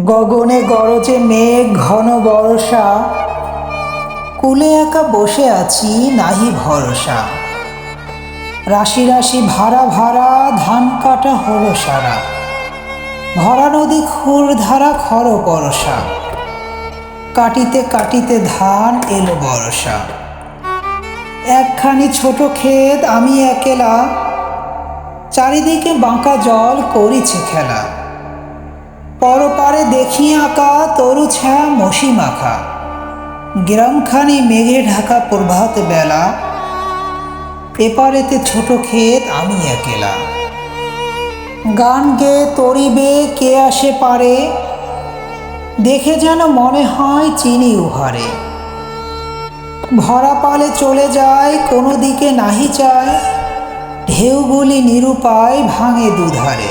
গগনে গরজে মেঘ, ঘন বরষা। কুলে একা বসে আছি, নাহি ভরসা। রাশি রাশি ভাড়া ভাড়া, ধান কাটা হলো সারা। ভরা নদী খুর ধারা, খর পরশা কাটিতে কাটিতে ধান এলো বরষা। একখানি ছোট ক্ষেত আমি একেলা। চারিদিকে বাঁকা জল করিছে খেলা। পরপারে দেখি আঁকা তরু ছায়া মশি মাখা। গ্রামখানি মেঘে ঢাকা প্রভাত বেলা, এপারেতে ছোট ক্ষেত আমি একেলা। গান গে তরিবে কে আসে পারে, দেখে যেন মনে হয় চিনি উহারে। ভরা পালে চলে যায়, কোনো দিকে নাহি চায়, ঢেউগুলি নিরুপায় ভাঙে দুধারে।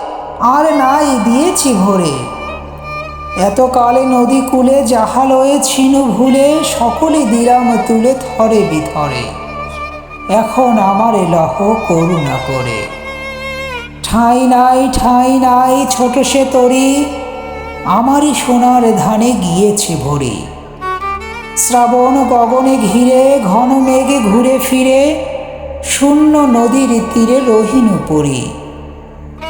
আর নাই দিয়েছি ভরে। এতকালে নদী কূলে জাহালয়ে ছিনু ভুলে, সকলে দিলাম তুলে থরে বিথরে এখন আমার এলহ করুণা করে। ঠাঁই নাই ঠাঁই নাই, ছোট সে তরি, আমারই সোনার ধানে গিয়েছে ভরি। শ্রাবণ গগনে ঘিরে, ঘন মেঘে ঘুরে ফিরে, শূন্য নদীর তীরে রহিনু পরি।